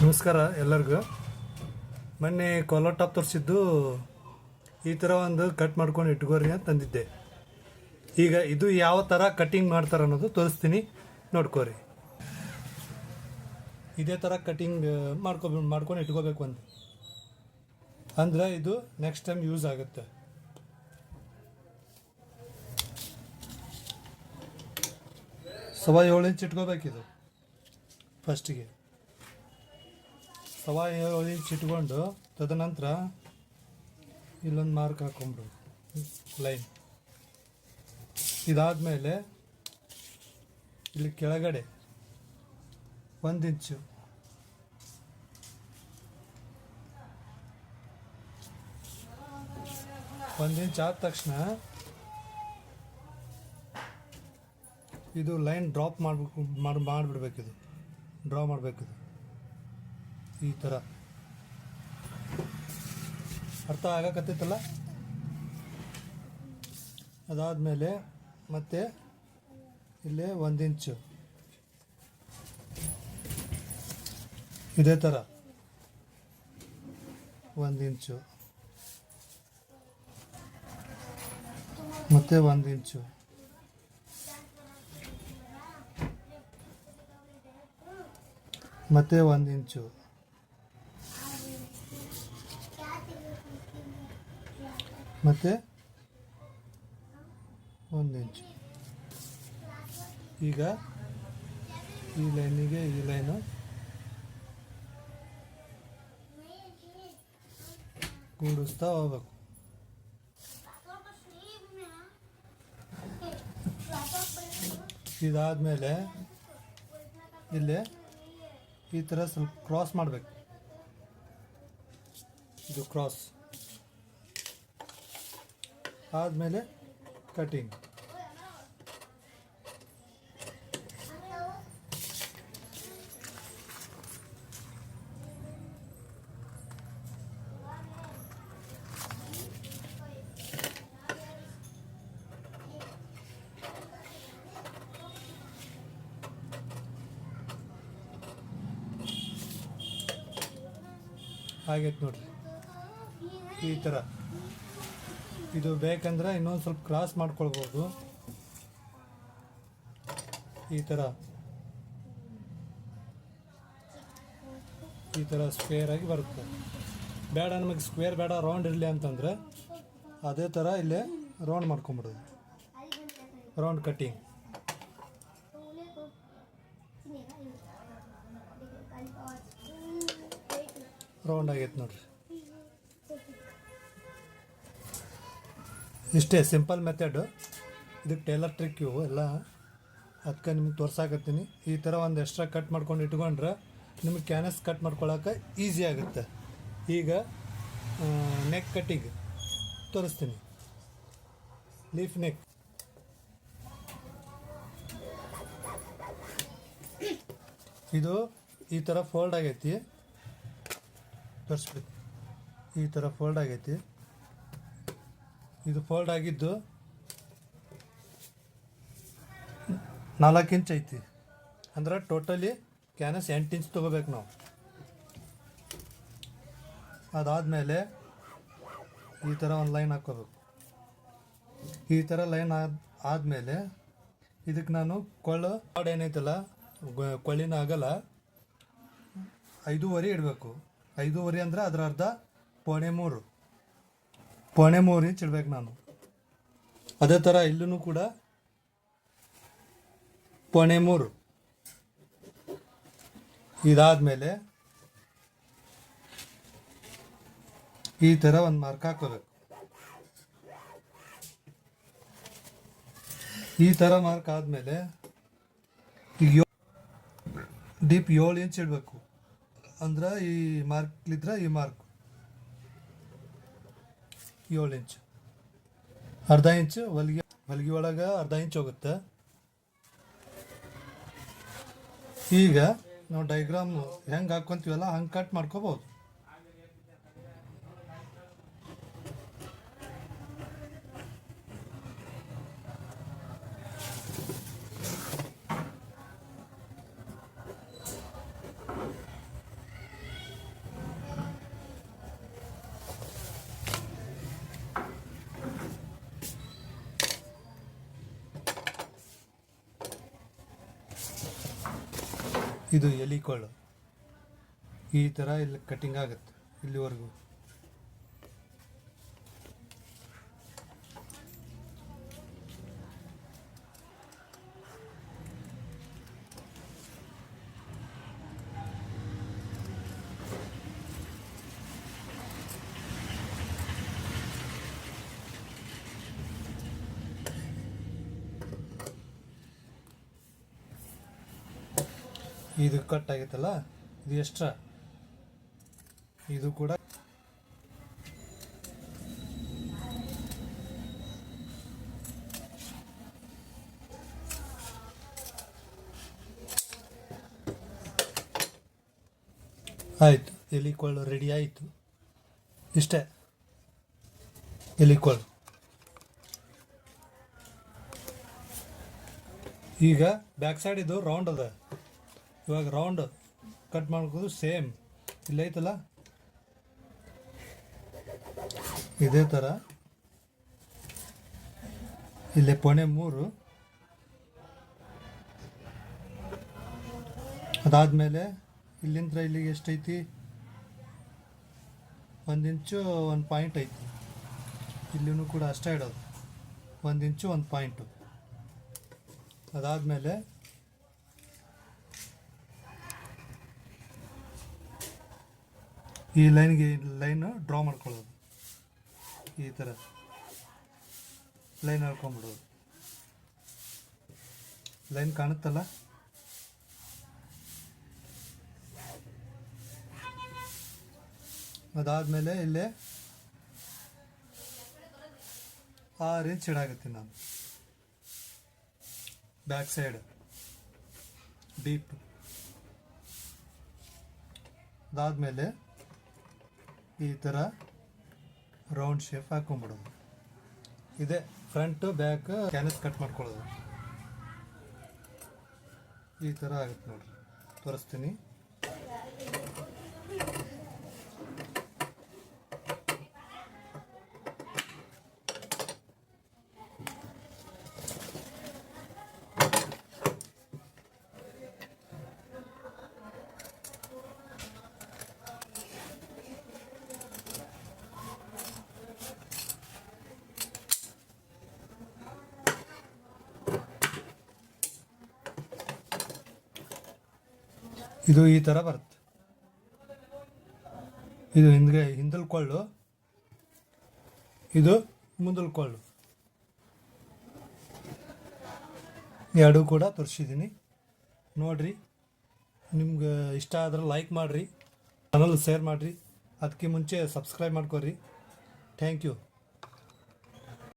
ನಮಸ್ಕಾರ ಎಲ್ಲರಿಗೂ. ಮೊನ್ನೆ ಕಾಲರ್ ಟಾಪ್ ತೋರಿಸಿದ್ದು ಈ ಥರ ಒಂದು ಕಟ್ ಮಾಡ್ಕೊಂಡು ಇಟ್ಕೋರಿ ಅಂತ ತಂದಿದ್ದೆ. ಈಗ ಇದು ಯಾವ ಥರ ಕಟಿಂಗ್ ಮಾಡ್ತಾರೆ ಅನ್ನೋದು ತೋರಿಸ್ತೀನಿ. ನೋಡ್ಕೋರಿ. ಇದೇ ಥರ ಕಟಿಂಗ್ ಮಾಡ್ಕೊ, ಮಾಡ್ಕೊಂಡು ಇಟ್ಕೋಬೇಕು ಅಂತ ಅಂದ್ರೆ ಇದು ನೆಕ್ಸ್ಟ್ ಟೈಮ್ ಯೂಸ್ ಆಗುತ್ತೆ. ಸವಾ ಏಳು ಇಂಚ್ ಇಟ್ಕೋಬೇಕಿದು ಫಸ್ಟಿಗೆ ಸವಾ ಚಿಟ್ಕೊಂಡು ತದನಂತರ ಇಲ್ಲೊಂದು ಮಾರ್ಕ್ ಹಾಕೊಂಬಿಡು ಲೈನ್. ಇದಾದಮೇಲೆ ಇಲ್ಲಿ ಕೆಳಗಡೆ ಒಂದು ಇಂಚು ಒಂದು ಇಂಚ್ ಆದ ತಕ್ಷಣ ಇದು ಲೈನ್ ಡ್ರಾಪ್ ಮಾಡಬೇಕು ಮಾಡಿ ಮಾಡಿಬಿಡ್ಬೇಕಿದು. ಡ್ರಾ ಮಾಡಬೇಕಿದು. ಈ ಥರ ಅರ್ಥ ಆಗಕತ್ತೈತಲ್ಲ? ಅದಾದಮೇಲೆ ಮತ್ತೆ ಇಲ್ಲೇ ಒಂದು ಇಂಚು. ಇದೇ ಥರ ಒಂದು ಇಂಚು. ಮತ್ತೆ ಒಂದು ಇಂಚು. ಮತ್ತೆ ಒಂದು ಇಂಚು. ಮತ್ತೆ? ಒಂದು ಇಂಚು ಈಗ ಈ ಲೈನಿಗೆ ಈ ಲೈನು ಕೂಡಿಸ್ತಾ ಹೋಗ್ಬೇಕು. ಇದಾದಮೇಲೆ ಇಲ್ಲಿ ಈ ಥರ ಸ್ವಲ್ಪ ಕ್ರಾಸ್ ಮಾಡಬೇಕು. ಇದು ಕ್ರಾಸ್ ಆದಮೇಲೆ ಕಟಿಂಗ್ ಆಗೈತೆ ನೋಡ್ರಿ. ಈ ಥರ ಇದು ಬೇಕಂದ್ರೆ ಇನ್ನೊಂದು ಸ್ವಲ್ಪ ಕ್ರಾಸ್ ಮಾಡ್ಕೊಳ್ಬೋದು. ಈ ಥರ ಈ ಥರ ಸ್ಕ್ವೇರ್ ಆಗಿ ಬರುತ್ತೆ. ಬೇಡ, ನಮಗೆ ಸ್ಕ್ವೇರ್ ಬೇಡ ರೌಂಡ್ ಇರಲಿ ಅಂತಂದರೆ ಅದೇ ಥರ ಇಲ್ಲೇ ರೌಂಡ್ ಮಾಡ್ಕೊಂಬಿಡೋದು ರೌಂಡ್ ಕಟ್ಟಿಂಗ್ ರೌಂಡ್ ಆಗೈತೆ ನೋಡ್ರಿ. ಇಷ್ಟೇ ಸಿಂಪಲ್ ಮೆಥಡು ಇದಕ್ಕೆ ಟೇಲರ್ ಟ್ರಿಕ್ ಇವು, ಎಲ್ಲ ಅದಕ್ಕೆ ನಿಮ್ಗೆ ತೋರ್ಸಾಕತ್ತೀನಿ. ಈ ಥರ ಒಂದು ಎಕ್ಸ್ಟ್ರಾ ಕಟ್ ಮಾಡ್ಕೊಂಡು ಇಟ್ಕೊಂಡ್ರೆ ನಿಮಗೆ ಕ್ಯಾನಸ್ ಕಟ್ ಮಾಡ್ಕೊಳಕ್ಕೆ ಈಸಿ ಆಗುತ್ತೆ. ಈಗ ನೆಕ್ ಕಟ್ಟಿಗೆ ತೋರಿಸ್ತೀನಿ. ಲೀಫ್ ನೆಕ್ ಇದು ಈ ಥರ ಫೋಲ್ಡ್ ಆಗೈತಿ. ತೋರಿಸ್ಬೇಕು ಈ ಥರ ಫೋಲ್ಡ್ ಆಗೈತಿ. ಇದು ಫೋಲ್ಡ್ ಆಗಿದ್ದು ನಾಲ್ಕು ಇಂಚ್ ಐತಿ. ಅಂದ್ರೆ ಟೋಟಲಿ ಕ್ಯಾನಸ್ ಎಂಟು ಇಂಚ್ ತೊಗೋಬೇಕು ನಾವು. ಅದಾದಮೇಲೆ ಈ ಥರ ಒಂದು ಲೈನ್ ಹಾಕ್ಕೋಬೇಕು ಈ ಥರ ಲೈನ್ ಆದ, ಆದಮೇಲೆ ಇದಕ್ಕೆ ನಾನು ಕೊಳ್ಳು ಕಾಡ್ ಏನೈತಲ್ಲ ಕೊಳ್ಳಿನ ಆಗಲ್ಲ ಐದೂವರೆ ಇಡಬೇಕು. ಐದೂವರೆ ಅಂದರೆ ಅದರ ಅರ್ಧ ಪೋಣೆ ಮೂರು. ಪೋಣೆ ಮೂರು ಇಂಚ್ ನಾನು. ಅದೇ ಥರ ಇಲ್ಲೂ ಕೂಡ ಪೋಣೆ ಮೂರು. ಇದಾದಮೇಲೆ ಈ ಥರ ಒಂದು ಮಾರ್ಕ್ ಹಾಕೋಬೇಕು ಈ ಥರ ಮಾರ್ಕ್ ಆದಮೇಲೆ ಈಗ ಡೀಪ್ ಏಳು ಇಂಚ್ ಇಡಬೇಕು ಅಂದ್ರೆ ಈ ಮಾರ್ಕ್ಲಿದ್ರೆ ಈ ಮಾರ್ಕ್ ಏಳು ಇಂಚ್ ಅರ್ಧ ಇಂಚ್ ಹೊಲಿಗೆ ಹೊಲಿಗೆ ಒಳಗೆ ಅರ್ಧ ಇಂಚ್ ಹೋಗುತ್ತೆ. ಈಗ ನಾವು ಡೈಗ್ರಾಮ್ ಹೆಂಗೆ ಹಾಕ್ಕೊಂತೀವಲ್ಲ ಹಂಗೆ ಕಟ್ ಮಾಡ್ಕೋಬೋದು. ಇದು ಎಲಿಕೊಳ್ಳು. ಈ ಥರ ಇಲ್ಲಿ ಕಟ್ಟಿಂಗ್ ಆಗುತ್ತೆ ಇಲ್ಲಿವರೆಗೂ. ಇದು ಕಟ್ ಆಗೈತಲ್ಲ? ಇದು ಎಕ್ಸ್ಟ್ರಾ? ಇದು ಕೂಡ ಆಯಿತು. ಎಲಿಕೊಳ್ಳು ರೆಡಿ ಆಯಿತು. ಇಷ್ಟೇ. ಎಲಿಕೊಳ್ಳು ಈಗ ಬ್ಯಾಕ್ ಸೈಡ್ ಇದು ರೌಂಡ್ ಅದ. ಇವಾಗ ರೌಂಡ್ ಕಟ್ ಮಾಡ್ಕೋದು ಸೇಮ್ ಇಲ್ಲ ಐತಲ್ಲ? ಇದೇ ಥರ ಇಲ್ಲಿ ಪೊಣೆ ಮೂರು. ಅದಾದಮೇಲೆ ಇಲ್ಲಿಂದ ಇಲ್ಲಿಗೆ ಎಷ್ಟೈತಿ? ಒಂದು ಇಂಚು ಒಂದು ಪಾಯಿಂಟ್ ಐತಿ. ಇಲ್ಲಿನೂ ಕೂಡ ಅಷ್ಟೇ ಇಡೋದು. ಒಂದು ಇಂಚು ಒಂದು ಪಾಯಿಂಟು ಅದಾದಮೇಲೆ ಈ ಲೈನ್ಗೆ ಲೈನ್ ಡ್ರಾ ಮಾಡ್ಕೊಳ್ಳೋದು. ಈ ಥರ. ಲೈನ್ ಹಾಕೊಂಡ್ಬಿಡೋದು. ಲೈನ್ ಕಾಣುತ್ತಲ್ಲ? ಅದಾದಮೇಲೆ ಇಲ್ಲೇ ಆರು ಇಂಚ್ ಇಡಾಗತ್ತೀನಿ ನಾನು. Back side. ಡೀಪ್. ಅದಾದಮೇಲೆ ಈ ಥರ ರೌಂಡ್ ಶೇಪ್ ಹಾಕೊಂಡ್ಬಿಡೋದು. ಇದೆ ಫ್ರಂಟು ಬ್ಯಾಕ್ ಕ್ಯಾನಸ್ ಕಟ್ ಮಾಡ್ಕೊಳ್ಳೋದು. ಈ ಥರ ಆಗುತ್ತೆ ನೋಡ್ರಿ. ತೋರಿಸ್ತೀನಿ. ಇದು ಈ ಥರ ಬರುತ್ತೆ. ಇದು ಹಿಂದ್ಗೆ ಹಿಂದಲ್ ಕೊಳ್ಳು ಇದು ಮುಂದಲ್ ಕೊಳ್ಳು ಎರಡೂ ಕೂಡ ತೋರಿಸಿದ್ದೀನಿ. ನೋಡ್ರಿ, ನಿಮ್ಗೆ ಇಷ್ಟ ಆದ್ರೆ ಲೈಕ್ ಮಾಡಿರಿ ಚಾನಲ್ ಶೇರ್ ಮಾಡಿರಿ. ಅದಕ್ಕೆ ಮುಂಚೆ ಸಬ್ಸ್ಕ್ರೈಬ್ ಮಾಡ್ಕೊರಿ ಥ್ಯಾಂಕ್ ಯು